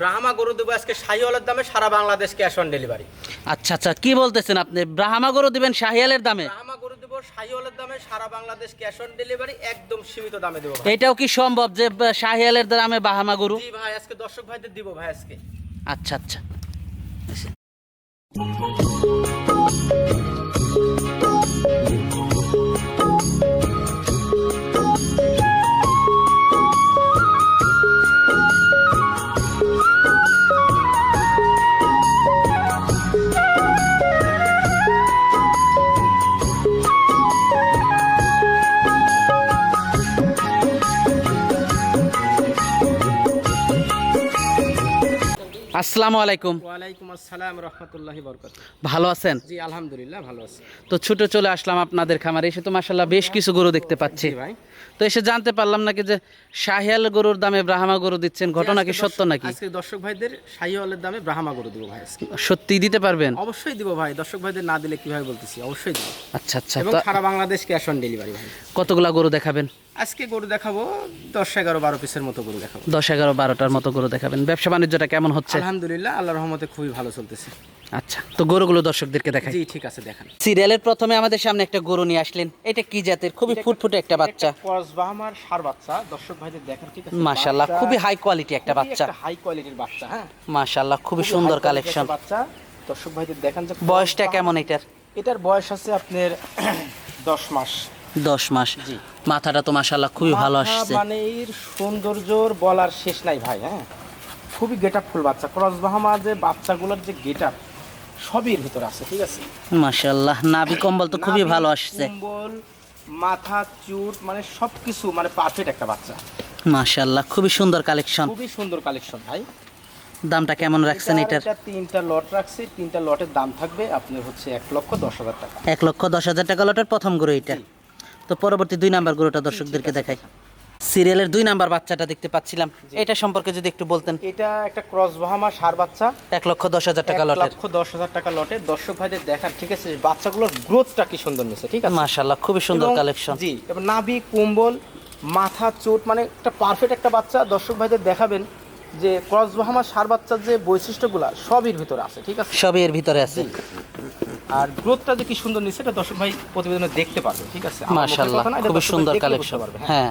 ব্রাহ্মা গরু দেবো আজকে শাহিওয়ালের দামে সারা বাংলাদেশ ক্যাশ অন ডেলিভারি আচ্ছা আচ্ছা কি বলতেছেন আপনি? ব্রাহ্মা গরু দিবেন শাহিয়ালের দামে? ব্রাহ্মা গরু দেবো শাহিওয়ালের দামে সারা বাংলাদেশ ক্যাশ অন ডেলিভারি একদম সীমিত দামে দেবো এটাও কি সম্ভব যে শাহিওয়ালের শাহিয়ালের দামে বাহামা গরু? জি ভাই আজকে দর্শক ভাইদের দিব ভাই আজকে। আচ্ছা আচ্ছা। আসসালামু আলাইকুম। ওয়ালাইকুম আসসালাম রহমতুল্লাহি বরকত ভালো আছেন? জি আলহামদুলিল্লাহ ভালো আছি। তো ছুটে চলে আসলাম আপনাদের খামারে এসে তো মাসাল্লাহ বেশ কিছু গরু দেখতে পাচ্ছি। ভাই। তো এসে জানতে পারলাম নাকি যে শাহিয়াল গরুর দামে ব্রাহ্মা গরু দিচ্ছেন ঘটনা কি সত্য নাকি? আজকে দর্শক ভাইদের শাহিওয়ালের দামে ব্রাহ্মা গরু দিব ভাই আজকে। সত্যি দিতে পারবেন? অবশ্যই দিব ভাই দর্শক ভাইদের না দিলে কীভাবে বলতেছি? অবশ্যই দিব। আচ্ছা আচ্ছা। এবং সারা বাংলাদেশ ক্যাশ অন ডেলিভারি ভাই। কতগুলা গরু দেখাবেন? আজকে গরু দেখাবো দশ এগারো বারো পিসের মতো গরু দেখাবো। দশ এগারো বারোটার মতো গরু দেখাবেন। ব্যবসা বাণিজ্যটা কেমন হচ্ছে? আলহামদুলিল্লাহ আল্লাহ রহমতে খুবই ভালো চলতেছে। আচ্ছা তো গরুগুলো দর্শকদেরকে দেখাই। জি ঠিক আছে দেখান। সিরিয়ালের প্রথমে আমাদের সামনে একটা গরু নিয়ে আসলেন। এটা কি জাতের? খুবই ফুটফুটে একটা বাচ্চা। ক্রস বাহামার সার বাচ্চা। দর্শক ভাইদের দেখান ঠিক আছে? মাশাল্লাহ খুবই হাই কোয়ালিটি একটা বাচ্চা। হাই কোয়ালিটির বাচ্চা হ্যাঁ? মাশাল্লাহ খুবই খুবই সুন্দর কালেকশন বাচ্চা। দর্শক ভাইদের দেখান যে বয়সটা কেমন এটার? এটার বয়স আছে আপনার দশ মাস। দশ মাস। জি। মাথাটা তো মাশাল্লাহ খুবই ভালো আসছে। মানে এর সৌন্দর্যর বলার শেষ নাই ভাই হ্যাঁ? খুবই গেট ফুল বাচ্চা। ক্রস বাহামা যে বাচ্চাগুলোর যে গেট সবই এর ভিতরে আছে ঠিক আছে? মাশাল্লাহ নাভি কম্বল তো খুবই ভালো আসছে। কম্বল মাথা চুট মানে সবকিছু মানে পারফেক্ট একটা বাচ্চা। মাশাল্লাহ খুবই সুন্দর কালেকশন। খুবই সুন্দর কালেকশন ভাই। দামটা কেমন রাখছেন এটার- এটার এটা তিনটা লট রাখছি। তিনটা লটের দাম থাকবে আপনার হচ্ছে এক লক্ষ দশ হাজার টাকা। এক লক্ষ দশ হাজার টাকা লটের প্রথম গরু এটা। তো পরবর্তী দুই নাম্বার গরুটা দর্শকদেরকে দেখাই। সিরিয়ালের দুই নাম্বার বাচ্চাটা দেখতে পাচ্ছিলাম। এটা সম্পর্কে যদি একটু বলতেন। এটা একটা ক্রস বাহামা সার বাচ্চা। এক লক্ষ দশ হাজার টাকা লটের। লক্ষ দশ হাজার টাকা লটে। দর্শক ভাইদের দেখার ঠিক আছে বাচ্চাগুলোর গ্রোথটা কি সুন্দর নিচ্ছে ঠিক আছে? মাশাল্লাহ খুবই সুন্দর কালেকশন জি এবং নাভি কম্বল মাথা চোট মানে একটা পারফেক্ট একটা বাচ্চা। দর্শক ভাইদের দেখাবেন। যে ক্রস বাহামা সার বাচ্চার যে বৈশিষ্ট্যগুলো সবই ভিতরে আছে ঠিক আছে? সবই এর ভিতরে আছে। আর গ্রোথটা যে কি সুন্দর নিচ্ছে এটা দর্শক ভাই প্রতিবেদনে দেখতে পারবে ঠিক আছে? দর্শক ভাই সুন্দর কালেকশন হ্যাঁ। হ্যাঁ।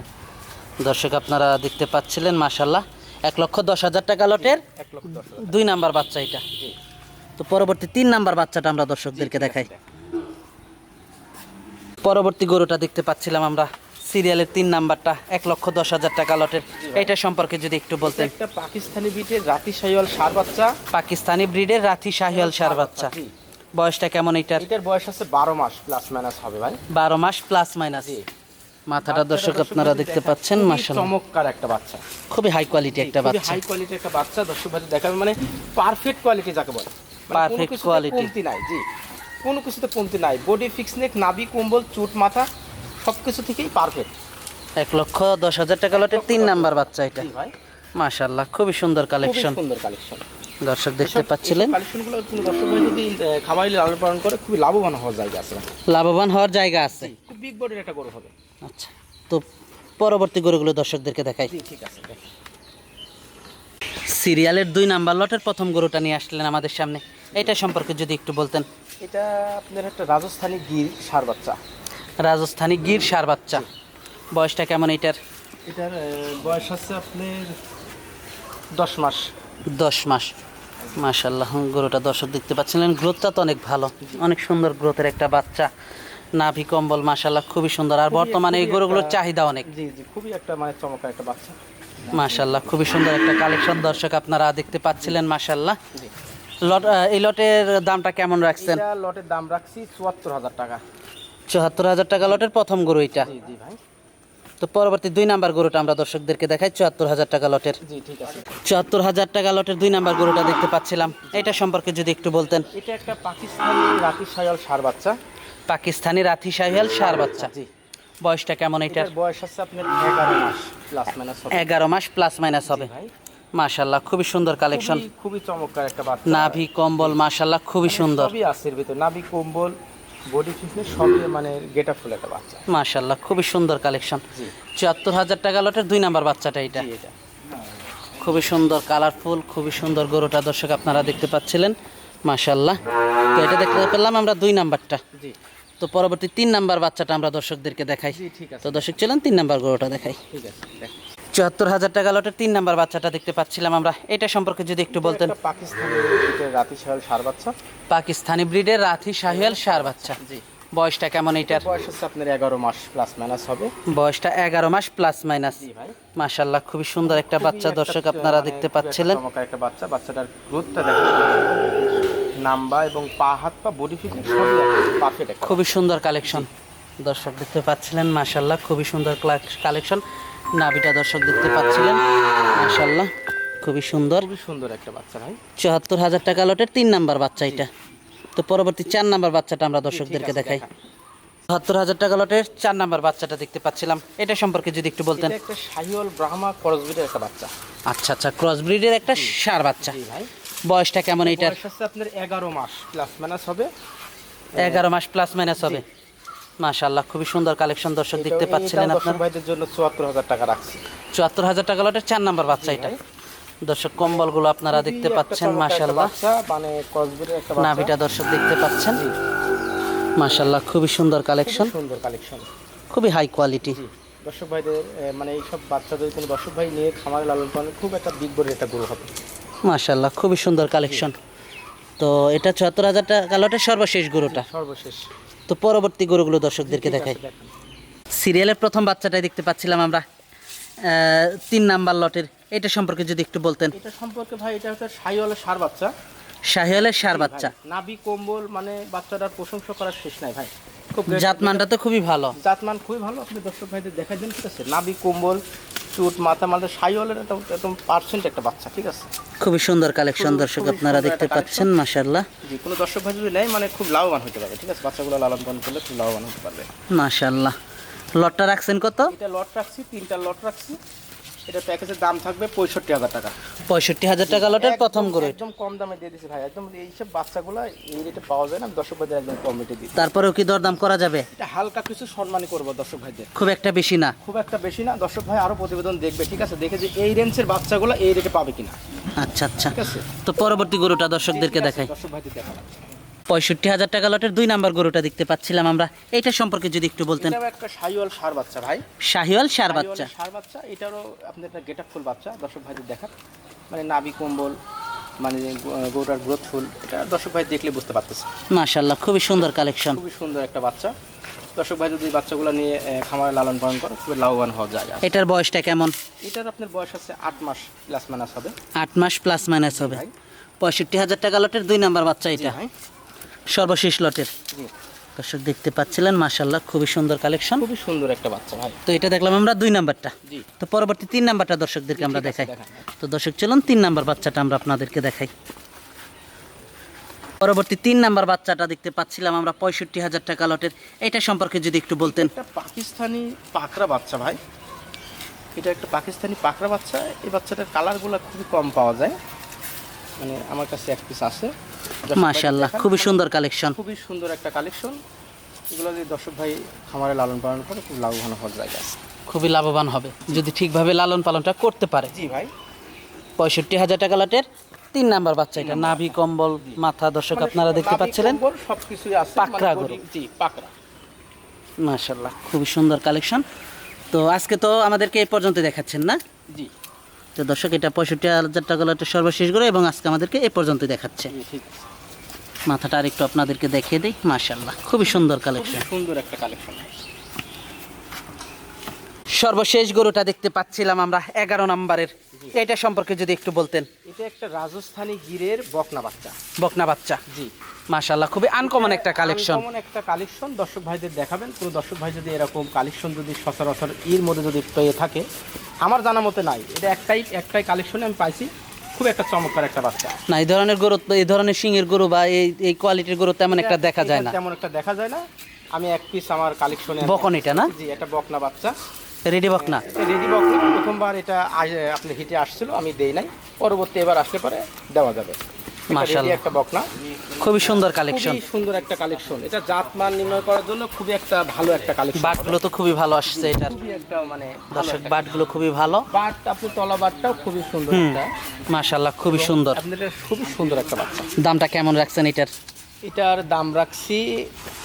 দর্শক আপনারা দেখতে পাচ্ছিলেন মাশাল্লাহ এক লক্ষ দশ হাজার টাকা লটের। দুই নাম্বার বাচ্চা এটা। তো পরবর্তী তিন নাম্বার বাচ্চাটা আমরা দর্শকদেরকে দেখাই। পরবর্তী গরুটা দেখতে পাচ্ছিলাম আমরা। সিরিয়ালের তিন নাম্বারটা এক লক্ষ দশ হাজার টাকা লটের। এটা সম্পর্কে যদি একটু বলতেন। একটা পাকিস্তানি বিটের রাতি সাইওয়াল সার বাচ্চা। পাকিস্তানি ব্রিডের রাথি শাহিয়াল সার বাচ্চা। বয়সটা কেমন এটার এটার বয়স আছে বারো মাস প্লাস মাইনাস হবে ভাই। বারো মাস প্লাস মাইনাস মাথাটা দর্শক আপনারা দেখতে পাচ্ছেন মাসাল্লাহ চমৎকার একটা বাচ্চা। খুবই হাই কোয়ালিটি একটা বাচ্চা। হাই কোয়ালিটির একটা বাচ্চা দর্শক ভাই দেখাবে মানে পারফেক্ট কোয়ালিটি যাকে বলে। মানে কিছুতে quality। কমতি নাই জি। কোনো কিছুতে কমতি নাই। বডি ফিক্স নেক নাভি কম্বল চুট মাথা। সব কিছু থেকেই পারফেক্ট এক লক্ষ দশ হাজার টাকা লটের তিন নাম্বার বাচ্চা এটা। ভাই। মাশাল্লাহ খুবই সুন্দর কালেকশন সুন্দর কালেকশন দর্শক দেখতে পাচ্ছিলেন? কালেকশনগুলো দর্শক যদি খামারি লালন পালন করে খুবই লাভবান হওয়ার জায়গা আছে। লাভবান হওয়ার জায়গা আছে। খুব বিগ বডির একটা গরু হবে। আচ্ছা তো পরবর্তী গরুগুলো দর্শকদেরকে দেখাই। ঠিক আছে সিরিয়ালের দুই নাম্বার লটের প্রথম গরুটা নিয়ে আসলেন আমাদের সামনে। এটা সম্পর্কে যদি একটু বলতেন। এটা আপনার একটা রাজস্থানি গির সার বাচ্চা। রাজস্থানি গির সার বাচ্চা। বয়সটা কেমন এটার? এটার বয়স আছে আপনার দশ মাস। দশ মাস। মাশাল্লাহ গরুটা দর্শক দেখতে পাচ্ছিলেন গ্রোথটা তো অনেক ভালো। অনেক সুন্দর গ্রোথের একটা বাচ্চা। নাভি কম্বল মাশাল্লাহ খুবই সুন্দর। আর বর্তমানে এই গরুগুলোর চাহিদা অনেক। জি জি খুবই একটা মানে চমৎকার একটা বাচ্চা। মাশাল্লাহ খুবই সুন্দর একটা কালেকশন দর্শক আপনারা দেখতে পাচ্ছিলেন মাশাল্লাহ লট এই লটের দামটা কেমন রাখছেন? লটের দাম রাখছি চুয়াত্তর হাজার টাকা। চুয়াত্তর হাজার টাকা লটের প্রথম গরু এটা। জি জি ভাই। তো পরবর্তী দুই নাম্বার গরুটা আমরা দর্শকদেরকে দেখাই চুয়াত্তর হাজার টাকা লটের। চুয়াত্তর হাজার টাকা লটের দুই নাম্বার গরুটা দেখতে পাচ্ছিলাম। এটা সম্পর্কে যদি একটু বলতেন। এটা একটা পাকিস্তানি রাতি সায়াল সার বাচ্চা। পাকিস্তানি রাথি শাহিয়াল সার বাচ্চা। জি। বয়সটা কেমন এটার? এটার বয়স আছে আপনার এগারো মাস প্লাস মাইনাস হবে। এগারো মাস প্লাস মাইনাস হবে। ভাই। মাশাল্লাহ খুবই সুন্দর কালেকশন খুবই- খুবই চমৎকার একটা বাচ্চা। নাভি কম্বল মাশাল্লাহ খুবই সুন্দর। সবই আছে ভিতর। নাভি কম্বল বডি ফিটনেস সবই মানে গেট ফুল একটা বাচ্চা। মাশাল্লাহ খুবই সুন্দর কালেকশন। চুয়াত্তর হাজার টাকা লটের দুই নাম্বার বাচ্চাটা এটা। এটা। খুবই সুন্দর কালারফুল খুবই সুন্দর গরুটা দর্শক আপনারা দেখতে পাচ্ছিলেন। মাশাল্লাহ তো এটা দেখতে পেলাম আমরা দুই নাম্বারটা। জি। তো পরবর্তী তিন নাম্বার বাচ্চাটা আমরা দর্শকদেরকে দেখাই। তো দর্শক ছিলেন তিন নাম্বার গরুটা দেখাই। ঠিক আছে। চুয়াত্তর হাজার টাকা লটের তিন নাম্বার বাচ্চাটা দেখতে পাচ্ছিলাম আমরা। এটা সম্পর্কে যদি একটু বলতেন। পাকিস্তানি ব্রিডের রাতি শাহল সার বাচ্চা। পাকিস্তানি ব্রিডের রাথি শাহিয়াল সার বাচ্চা। জি। বয়সটা কেমন এটার বয়স হচ্ছে আপনার এগারো মাস প্লাস মাইনাস হবে। বয়সটা এগারো মাস প্লাস মাইনাস মাশাল্লাহ খুবই সুন্দর একটা বাচ্চা দর্শক আপনারা মানে, দেখতে পাচ্ছিলেন। একটা বাচ্চা। বাচ্চাটার গ্রোথটা দেখেন। নাম্বা এবং পা হাত পা বডি ফিটিং পারফেক্ট খুবই সুন্দর কালেকশন দর্শক দেখতে পাচ্ছিলেন মাশাল্লাহ খুবই সুন্দর কালেকশন নাভিটা দর্শক দেখতে পাচ্ছিলেন। মাশাল্লাহ খুবই সুন্দর। খুবই সুন্দর একটা বাচ্চা ভাই। চুয়াত্তর হাজার টাকা লটের তিন নাম্বার বাচ্চা এটা। তো পরবর্তী চার নাম্বার বাচ্চাটা আমরা দর্শকদেরকে দেখাই। বাহাত্তর হাজার টাকা লটের চার নাম্বার বাচ্চাটা দেখতে পাচ্ছিলাম। এটা সম্পর্কে যদি একটু বলতেন। একটা শাহিওয়াল ব্রাহ্মা করসবিটের একটা বাচ্চা। আচ্ছা আচ্ছা ক্রসব্রিডের একটা সার বাচ্চা। ভাই। বয়সটা কেমন হচ্ছে আপনার এগারো মাস প্লাস মাইনাস হবে। এগারো মাস প্লাস মাইনাস হবে। মাশাল্লাহ খুবই সুন্দর কালেকশন দর্শক দেখতে পাচ্ছিলেন আপনার। ভাইদের জন্য চুয়াত্তর হাজার টাকা রাখছি। চুয়াত্তর হাজার টাকা লটের চার নাম্বার বাচ্চা এটা। দর্শক কম্বলগুলো আপনারা দেখতে পাচ্ছেন মাশাল্লাহ মানে করসবিটের একটা বাচ্চা। নাভিটা দর্শক দেখতে পাচ্ছেন। মাশাল্লাহ খুবই সুন্দর কালেকশন খুবই সুন্দর কালেকশন খুবই হাই কোয়ালিটি দর্শক ভাইদের মানে এইসব বাচ্চা যদি কোনো দর্শক ভাই নিয়ে খামারে লালন পালন খুব একটা বিগ বড় একটা গরু হবে। মাশাল্লাহ খুবই সুন্দর কালেকশন তো এটা চুয়াত্তর হাজার টাকা লটের সর্বশেষ গরুটা। সর্বশেষ। তো পরবর্তী গরুগুলো দর্শকদেরকে দেখাই। সিরিয়ালের প্রথম বাচ্চাটাই দেখতে পাচ্ছিলাম আমরা। তিন নাম্বার লটের। এটা সম্পর্কে যদি একটু বলতেন। এটা সম্পর্কে ভাই এটা হচ্ছে সাইওয়ালের সার বাচ্চা। শাহিয়ালের সার বাচ্চা। নাবি কম্বল মানে বাচ্চাটার প্রশংসা করার শেষ নাই ভাই। খুব জাতমানটা তো খুবই ভালো। জাতমান খুবই ভালো। আপনি দর্শক ভাইদের দেখাই দেন ঠিক আছে? নাবি কম্বল চুট মাথা মাথা সাইওয়ালের একটা একদম পার্সেন্ট একটা বাচ্চা ঠিক আছে? খুবই সুন্দর কালেকশন দর্শক আপনারা দেখতে পাচ্ছেন মাশাআল্লাহ। যে কোনো দর্শক ভাই যদি নেয় মানে খুব লাভবান হতে পারে ঠিক আছে? বাচ্চাগুলো লালন পালন করলে খুব লাভবান হতে পারবে। মাশাআল্লাহ। লটটা রাখছেন কত? এটা লট রাখছি তিনটা লট রাখছি। এটা প্যাকেজের দাম থাকবে পঁয়ষট্টি হাজার টাকা। পঁয়ষট্টি হাজার টাকা লটের প্রথম গরু এটা। একদম কম দামে দিয়ে দিছি ভাই। একদম এইসব বাচ্চাগুলো এই রেটে পাওয়া যায় না দর্শক ভাইদের একদম কম রেটে দিই তারপরেও কি দরদাম করা যাবে? এটা হালকা কিছু সম্মানই করব দর্শক ভাইদের। খুব একটা বেশি না। খুব একটা বেশি না। দর্শক ভাই আরও প্রতিবেদন দেখবে ঠিক আছে? দেখে যে এই রেঞ্জের বাচ্চাগুলো এই রেটে পাবে কিনা। আচ্ছা আচ্ছা। ঠিক আছে? তো পরবর্তী গরুটা দর্শকদেরকে দেখাই। দর্শক ভাইদের দেখাবো পঁয়ষট্টি হাজার টাকা লটের দুই নাম্বার গরুটা দেখতে পাচ্ছিলাম আমরা। এইটা সম্পর্কে যদি একটু বলতেন। একটা সাইওয়াল সার বাচ্চা ভাই। শাহিওয়াল সার বাচ্চা। সার বাচ্চা এটারও আপনার একটা গেট ফুল বাচ্চা দর্শক ভাইদের দেখান মানে নাভি কম্বল মানে গরুটার গ্রোথ ফুল এটা দর্শক ভাই দেখলে বুঝতে পারতেছে। মাশাল্লাহ খুবই সুন্দর কালেকশন খুবই সুন্দর একটা বাচ্চা। দর্শক ভাই যদি বাচ্চাগুলো নিয়ে খামারে লালন পালন করে খুবই লাভবান হওয়া যায়। এটার বয়সটা কেমন? এটার আপনার বয়স আছে আট মাস প্লাস মাইনাস হবে। আট মাস প্লাস মাইনাস হবে। ভাই। পঁয়ষট্টি হাজার টাকা লটের দুই নাম্বার বাচ্চা এটা। সর্বশেষ লটের। দর্শক দেখতে পাচ্ছিলেন মাশাল্লাহ খুবই সুন্দর কালেকশন খুবই সুন্দর একটা বাচ্চা ভাই। তো এটা দেখলাম আমরা দুই নাম্বারটা। তো পরবর্তী তিন নাম্বারটা দর্শকদেরকে আমরা দেখাই। তো দর্শক চলুন তিন নাম্বার বাচ্চাটা আমরা আপনাদেরকে দেখাই। পরবর্তী তিন নাম্বার বাচ্চাটা দেখতে পাচ্ছিলাম আমরা পঁয়ষট্টি হাজার টাকা লটের। এটা সম্পর্কে যদি একটু বলতেন। পাকিস্তানি পাকড়া বাচ্চা ভাই। এটা একটা পাকিস্তানি পাকড়া বাচ্চা। এই বাচ্চাটার কালারগুলো খুবই কম পাওয়া যায়। মানে আমার কাছে এক পিস আছে। মাশাল্লাহ খুবই সুন্দর কালেকশন। খুবই সুন্দর একটা কালেকশন। এগুলো যদি দর্শক ভাই খামারে লালন পালন করে খুব লাভবান হওয়ার জায়গা আছে। খুবই লাভবান হবে যদি ঠিকভাবে লালন পালনটা করতে পারে। জি ভাই। পঁয়ষট্টি হাজার টাকা লাটের তিন নাম্বার বাচ্চা এটা। নাভি কম্বল মাথা দর্শক আপনারা দেখতে পাচ্ছিলেন? সব কিছুই আছে পাকড়া মানে গরু। জি পাকড়া। মাশাল্লাহ খুবই সুন্দর কালেকশন। তো আজকে তো আমাদেরকে এই পর্যন্ত দেখাচ্ছেন না? জি। তো দর্শক এটা পঁয়ষট্টি হাজার টাকা লটের সর্বশেষ করে এবং আজকে আমাদেরকে এ পর্যন্ত দেখাচ্ছে। মাথাটা আর একটু আপনাদেরকে দেখিয়ে দিই। মাশাল্লাহ খুবই সুন্দর কালেকশন সুন্দর একটা কালেকশন সর্বশেষ গরুটা দেখতে পাচ্ছিলাম আমরা এগারো নাম্বারের। এটা সম্পর্কে যদি একটু বলতেন। এটা একটা রাজস্থানী গিরের বকনা বাচ্চা। বকনা বাচ্চা। জি। মাশাল্লাহ খুবই আনকমন একটা কালেকশন একটা কালেকশন দর্শক ভাইদের দেখাবেন। কোনো দর্শক ভাই যদি এরকম কালেকশন যদি সচরাচর এর মধ্যে যদি পেয়ে থাকে আমার জানা মতে নাই। এটা একটাই একটাই কালেকশনে আমি পাইছি। খুব একটা চমৎকার একটা বাচ্চা। না এই ধরনের গরু তো- এই ধরনের সিংয়ের গরু বা এই এই কোয়ালিটির গরু তেমন একটা দেখা যায় না। তেমন একটা দেখা যায় না। আমি এক পিস আমার কালেকশনে বকন এটা না? জি এটা বকনা বাচ্চা। রেডি বকনা? রেডি বকনা। প্রথমবার এটা আপনি হিটে আসছিল আমি দেই নাই। পরবর্তী এবার আসতে পারে দেওয়া যাবে। মাশাআল্লাহ। একটা বকনা। খুবই সুন্দর কালেকশন খুবই সুন্দর একটা কালেকশন এটা নির্ণয় করার জন্য খুবই একটা ভালো একটা কালেকশন বাটগুলো তো খুবই ভালো আসছে এটার। একটা মানে দর্শক বাটগুলো খুবই ভালো। বাট আপনি তলা বাটটাও খুবই সুন্দর একটা। খুবই সুন্দর। আপনাদের খুবই সুন্দর একটা বাচ্চা দামটা কেমন রাখছেন এটার? এটার দাম রাখছি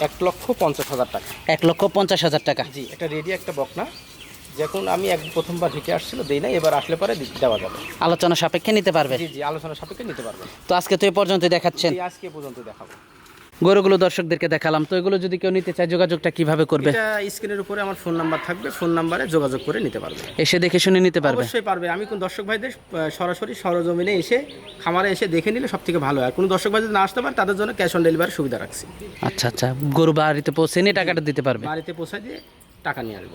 এক লক্ষ পঞ্চাশ হাজার টাকা। এক লক্ষ পঞ্চাশ হাজার টাকা। জি এটা রেডি একটা বকনা। যখন আমি এক প্রথমবার হেঁটে আসছিল দেই না এবার আসলে পরে দেওয়া যাবে। আলোচনা সাপেক্ষে নিতে পারবে। জি জি আলোচনা সাপেক্ষে নিতে পারবে। তো আজকে তো এই পর্যন্ত দেখাচ্ছেন। আজকে পর্যন্ত দেখাবো। গরুগুলো দর্শকদেরকে দেখালাম। তো এগুলো যদি কেউ নিতে চায় যোগাযোগটা কীভাবে করবে? এটা স্ক্রিনের উপরে আমার ফোন নাম্বার থাকবে। ফোন নাম্বারে যোগাযোগ করে নিতে পারবে। এসে দেখে শুনে নিতে পারবে। অবশ্যই পারবে। আমি কোন দর্শক ভাইদের সরাসরি সরজমিনে এসে খামারে এসে দেখে নিলে সব থেকে ভালো হয়। কোনো দর্শক ভাই যদি না আসতে পারে তাদের জন্য ক্যাশ অন ডেলিভারি সুবিধা রাখছি। আচ্ছা আচ্ছা। গরু বাড়িতে পৌঁছে নিয়ে টাকাটা দিতে পারবে। বাড়িতে পৌঁছে দিয়ে টাকা নিয়ে আসব।